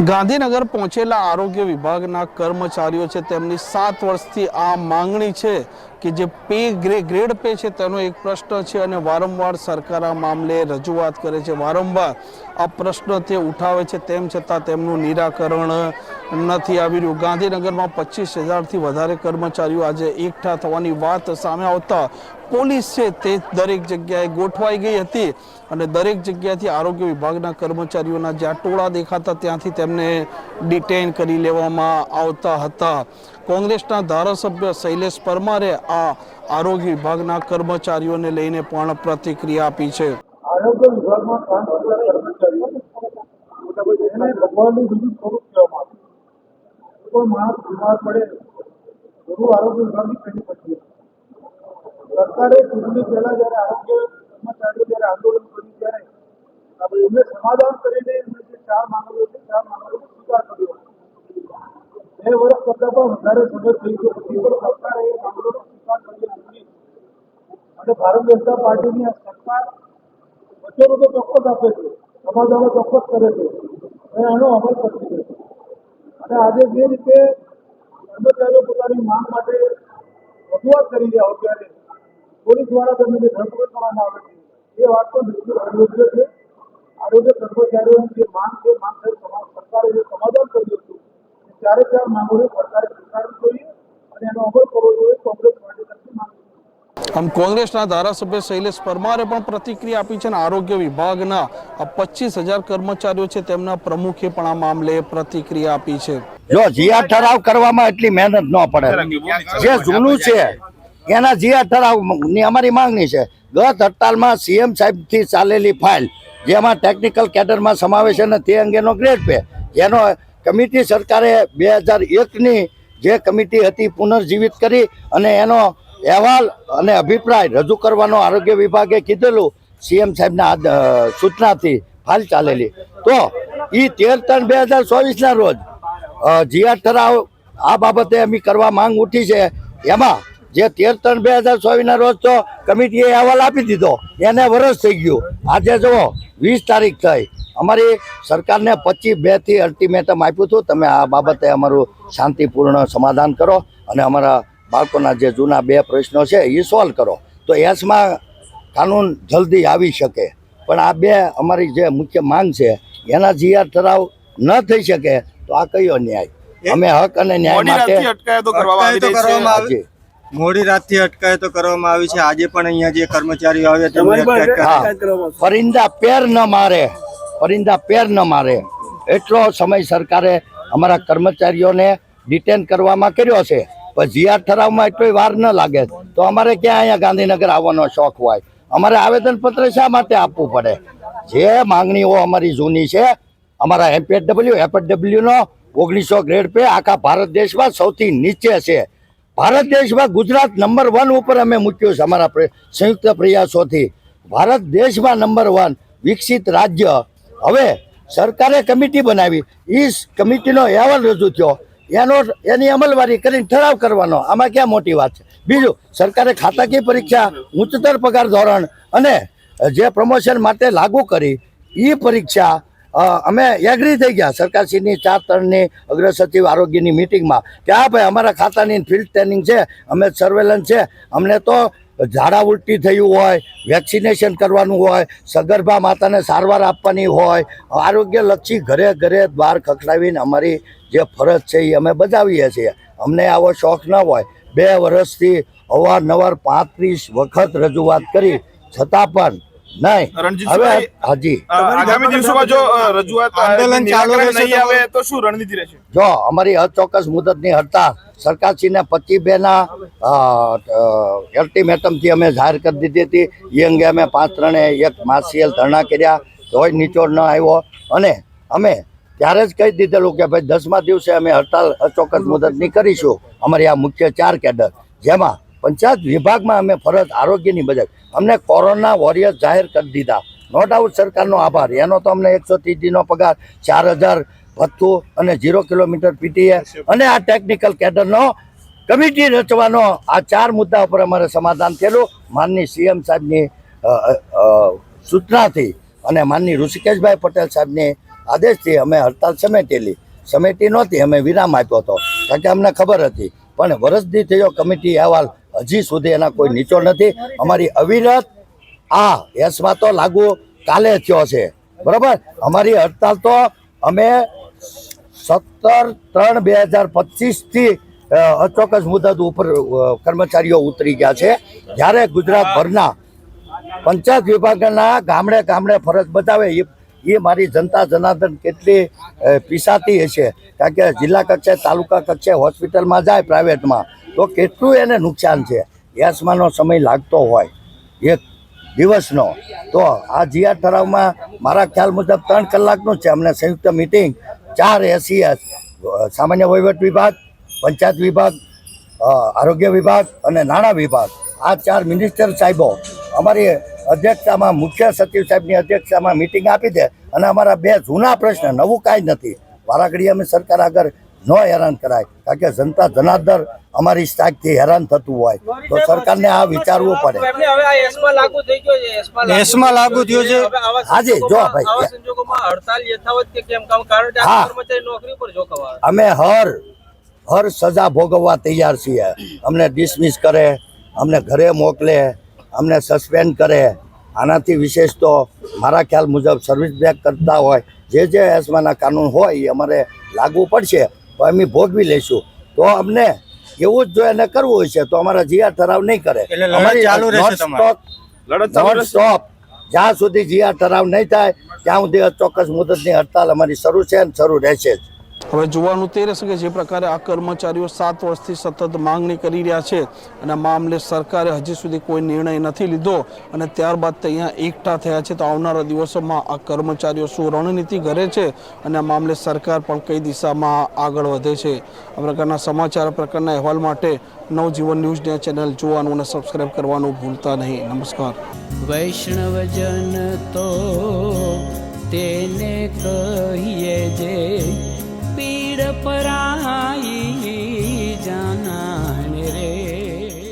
ગાંધીનગર પહોંચેલા આરોગ્ય વિભાગના કર્મચારીઓ છે, તેમની સાત વર્ષથી આ માંગણી છે કે જે પે ગ્રે, ગ્રેડ પે છે, તેનો એક પ્રશ્ન છે અને વારંવાર સરકાર આ મામલે રજૂઆત કરે છે. વારંવાર આ પ્રશ્ન તે ઉઠાવે છે, તેમ છતાં તેમનું નિરાકરણ નથી આવી રહ્યું. ગાંધીનગરમાં પચીસ હજારથી વધારે કર્મચારીઓ આજે એકઠા થવાની વાત સામે આવતા પોલીસ છે તે દરેક જગ્યાએ ગોઠવાઈ ગઈ હતી અને દરેક જગ્યાએથી આરોગ્ય વિભાગના કર્મચારીઓના જ્યાં ટોળા દેખાતા ત્યાંથી તેમને ડિટેન કરી લેવામાં આવતા હતા. કોંગ્રેસના ધારાસભ્ય શૈલેષ પરમારે આ આરોગ્ય વિભાગના કર્મચારીઓને લઈને પણ પ્રતિક્રિયા આપી છે. આરોગ્ય વિભાગમાં કામ કરતા કર્મચારીઓ. ભગવાનનું બીજું સ્વરૂપ કહેવામાં કોઈ માણસ બીમાર પડે બધું આરોગ્ય વિભાગની પેલી પછી. સરકારે ચૂંટણી પહેલા જયારે આરોગ્ય કર્મચારીઓ જયારે આંદોલન કર્યું, ત્યારે આપણે એમને સમાધાન કરીને એમને જે ચાર માંગણીઓ છે, ચાર માંગણીઓ સ્વીકાર કર્યો. બે વર્ષ કરતા પણ વધારે સમય થઈ ગયો. પછી પણ સરકારે એ માંગણીઓનો સ્વીકાર કર્યો નથી. અને ભારત જનતા પાર્ટીની આ સરકાર વચનો તો ચોક્કસ આપે છે, સમાધાનો ચોક્કસ કરે છે. અને એનો અમલ કરશે. આજે જે રીતે કર્મચારીઓ પોતાની માંગ માટે રજૂઆત કરી રહ્યા હોય ત્યારે પોલીસ દ્વારા તેમને જે ધરપકડ કરવામાં આવે છે, એ વાત તો યોગ્ય છે. આરોગ્ય કર્મચારીઓની જે માંગ છે માંગ થઈ સરકારે જે સમાધાન કર્યું હતું ત્યારે ત્યાં માંગોને સરકારે સ્વીકારવી જોઈએ અને એનો અમલ કરવો જોઈએ કોંગ્રેસ પાર્ટી આમ કોંગ્રેસના ધારાસભ્ય શૈલેષ પરમારે પણ પ્રતિક્રિયા આપી છે અને આરોગ્ય વિભાગના પચીસ હજાર કર્મચારીઓ છે તેમના પ્રમુખે પણ આ મામલે પ્રતિક્રિયા આપી છે. જો જીઆર ઠરાવ કરવામાં એટલી મહેનત ન પડે. જે જૂનું છે, એના જીઆર ઠરાવની અમારી માંગણી છે. ગત હડતાલમાં સીએમ સાહેબથી ચાલેલી ફાઇલ, જેમાં ટેકનિકલ કેડરમાં સમાવેશ અને તે અંગેનો ગ્રેડ પે. જેનો કમિટી સરકારે બે હજાર એકની જે કમિટી હતી પુનર્જીવિત કરી અને એનો અહેવાલ અને અભિપ્રાય રજૂ કરવાનો આરોગ્ય વિભાગે કીધેલું. સીએમ સાહેબના સૂચનાથી હાલ ચાલેલી. તો એ તેર ત્રણ બે હજાર ચોવીસના રોજ જીઆર ઠરાવ આ બાબતે અમે કરવા માંગ ઉઠી છે. એમાં જે તેર ત્રણ બે હજાર ચોવીસના રોજ તો કમિટીએ અહેવાલ આપી દીધો. એને વરસ થઈ ગયું. આજે જુઓ, વીસ તારીખ થઈ. અમારી સરકારને પચીસ બેથી અલ્ટિમેટમ આપ્યું હતું. તમે આ બાબતે અમારું શાંતિપૂર્ણ સમાધાન કરો અને અમારા બાળકોના જે જૂના બે પ્રશ્નો છે એ સોલ્વ કરો. તો એસમાં કાનૂન જલ્દી આવી શકે. પણ આ બે અમારી જે મુખ્ય માંગ છે એના જીઆર ઠરાવ ન થઈ શકે તો આ કયો ન્યાય? અમે હક અને ન્યાય માટે અટકાયતો કરવામાં આવી છે. મોડી રાતથી અટકાયતો કરવામાં આવી છે. આજે પણ અહીંયા જે કર્મચારીઓ આવ્યા પરિંદા પેર ન મારે. પરિંદા પેર ન મારે. એટલો સમય સરકારે અમારા કર્મચારીઓને ડિટેન કરવામાં કર્યો છે. પણ જીઆર ઠરાવમાં એટલો વાર ન લાગે. તો અમારે ક્યાં અહીંયા ગાંધીનગર આવવાનો શોખ હોય? અમારે આવેદનપત્ર શા માટે આપવું પડે? જે માંગણીઓ અમારી જૂની છે, અમારા એમપીએડબલ્યુ એપીડબલ્યુ નો ઓગણીસો ગ્રેડ પે આખા ભારત દેશમાં સૌથી નીચે છે. ભારત દેશમાં ગુજરાત નંબર વન ઉપર અમે મૂક્યું છે અમારા સંયુક્ત પ્રયાસોથી. ભારત દેશમાં નંબર વન વિકસિત રાજ્ય. હવે સરકારે કમિટી બનાવી. એ કમિટીનો અહેવાલ રજૂ થયો. એનો એની અમલવારી કરીને ઠરાવ કરવાનો. આમાં ક્યાં મોટી વાત છે? બીજું, સરકારે ખાતાકીય પરીક્ષા ઉચ્ચતર પગાર ધોરણ અને જે પ્રમોશન માટે લાગુ કરી એ પરીક્ષા અમે એગ્રી થઈ ગયા સરકારશ્રીની ચાર ત્રણની અગ્ર આરોગ્યની મિટિંગમાં કે આ ભાઈ અમારા ખાતાની ફિલ્ડ ટ્રેનિંગ છે, અમે સર્વેલન્સ છે. અમને તો ઝાડા ઉલટી થયું હોય, વેક્સિનેશન કરવાનું હોય, સગર્ભા માતાને સારવાર આપવાની હોય, આરોગ્યલક્ષી ઘરે ઘરે દ્વાર ખખડાવીને અમારી જે ફરજ છે એ અમે બજાવીએ છીએ. અમને આવો શોખ ન હોય. બે વર્ષથી અવારનવાર પાંત્રીસ વખત રજૂઆત કરી. છતાં પણ નહીં. હવે હાજી. આગામી દિવસોમાં જો રજૂઆત આંદોલન ચાલુ રહેશે નહીં આવે તો શું રણનીતિ રહેશે? જો અમારી અચોક્કસ મુદતની હડતાલ સરકારશ્રીને પચી બેના અલ્ટિમેટમથી અમે જાહેર કરી દીધી હતી. એ અંગે અમે પાંચ ત્રણે એક માસિયલ ધરણા કર્યા. તોય નિચોડ ન આવ્યો. અને અમે ત્યારે જ કહી દીધેલું કે ભાઈ દસમા દિવસે અમે હડતાલ અચોક્કસ મુદતની કરીશું. અમારી આ મુખ્ય ચાર કેડર જેમાં પંચાયત વિભાગમાં અમે ફરજ આરોગ્યની બજાવી અમને કોરોના વોરિયર જાહેર કરી દીધા. નો ડાઉટ સરકારનો આભાર. એનો તો અમને એકસો ત્રીસનો પગાર, ચાર હજાર ભથ્થું અને ઝીરો કિલોમીટર પીટીએ અને આ ટેકનિકલ કેડરનો કમિટી રચવાનો આ ચાર મુદ્દા ઉપર અમારે સમાધાન થયેલું. માનની સીએમ સાહેબની સૂચનાથી અને માનની ઋષિકેશભાઈ પટેલ સાહેબની આદેશથી અમે હડતાલ સમેટેલી. સમેટી નહોતી, અમે વિરામ આપ્યો હતો. કારણ કે અમને ખબર હતી. પણ વરસદી થયો કમિટી અહેવાલ હજી સુધી એના કોઈ નીચોડ નથી. અમારી અવિરત આ એસમાં તો લાગુ કાલે થયો છે. બરાબર? અમારી હડતાલ તો અમે સત્તર ત્રણ બે હજાર પચીસથી અચોક્કસ મુદત ઉપર કર્મચારીઓ ઉતરી ગયા છે. જ્યારે ગુજરાતભરના પંચાયત વિભાગના ગામડે ગામડે ફરજ બતાવે એ એ મારી જનતા જનાર્દન કેટલી પીસાતી હશે. કારણ કે જિલ્લા કક્ષાએ, તાલુકા કક્ષાએ હોસ્પિટલમાં જાય, પ્રાઇવેટમાં. તો કેટલું એને નુકસાન છે? ગેસમાંનો સમય લાગતો હોય, એક દિવસનો. તો આ જીઆર ઠરાવમાં મારા ખ્યાલ મુજબ ત્રણ કલાકનું છે અમને સંયુક્ત મિટિંગ. ચાર એસીએસ સામાન્ય વહીવટ વિભાગ, પંચાયત વિભાગ આરોગ્ય વિભાગ અને નાણાં વિભાગ. આ ચાર મિનિસ્ટર સાહેબો અમારી અધ્યક્ષતામાં, મુખ્ય સચિવ સાહેબની અધ્યક્ષતામાં મિટિંગ આપી દે. અને અમારા બે જૂના પ્રશ્ન, નવું કાંઈ નથી. વારાઘડી અમે સરકાર આગળ ન હેરાન કરાય. કારણ કે જનતા જનાર્દન અમારી સ્ટાકથી હેરાન થતું હોય. તો સરકારને આ વિચારવું પડે. એસમાં લાગુ થઈ છે એસમાં લાગુ એસમાં લાગુ થયો છે. હાજી, જો ભાઈ. આવા સંજોગોમાં હડતાલ યથાવત કે કેમ? કામ કારણ કે આ હા. કર્મચારી નોકરી પર જોખવાય અમે હર હર સજા ભોગવવા તૈયાર છીએ. અમને ડિસમિસ કરે અમને ઘરે મોકલે અમને સસ્પેન્ડ કરે. આનાથી વિશેષ તો મારા ખ્યાલ મુજબ સર્વિસ બેક કરતા હોય. જે જે એસમાના કાનૂન હોય એ અમારે લાગુ પડશે. અમે ભોગવી લઈશું. તો અમને એવું જ જો એને કરવું હોય છે તો અમારા જીઆર ઠરાવ નહીં કરે? સ્ટોપ જ્યાં સુધી જીઆર ઠરાવ નહીં થાય ત્યાં સુધી ચોક્કસ મુદતની હડતાલ અમારી શરૂ છે અને શરૂ રહેશે જ. હવે જોવાનું તે રહેશે કે જે પ્રકારે આ કર્મચારીઓ સાત વર્ષથી સતત માંગણી કરી રહ્યા છે અને મામલે સરકારે હજી સુધી કોઈ નિર્ણય નથી લીધો અને ત્યારબાદ તે અહીંયા એકઠા થયા છે તો આવનારા દિવસોમાં આ કર્મચારીઓ શું રણનીતિ ઘરે છે અને આ મામલે સરકાર પણ કઈ દિશામાં આગળ વધે છે? આ પ્રકારના સમાચાર પ્રકારના અહેવાલ માટે નવજીવન ન્યૂઝ ચેનલ જોવાનું અને સબસ્ક્રાઇબ કરવાનું ભૂલતા નહીં. નમસ્કાર. વૈષ્ણવજન તો તેને કહીએ જે પીડ પરાઈ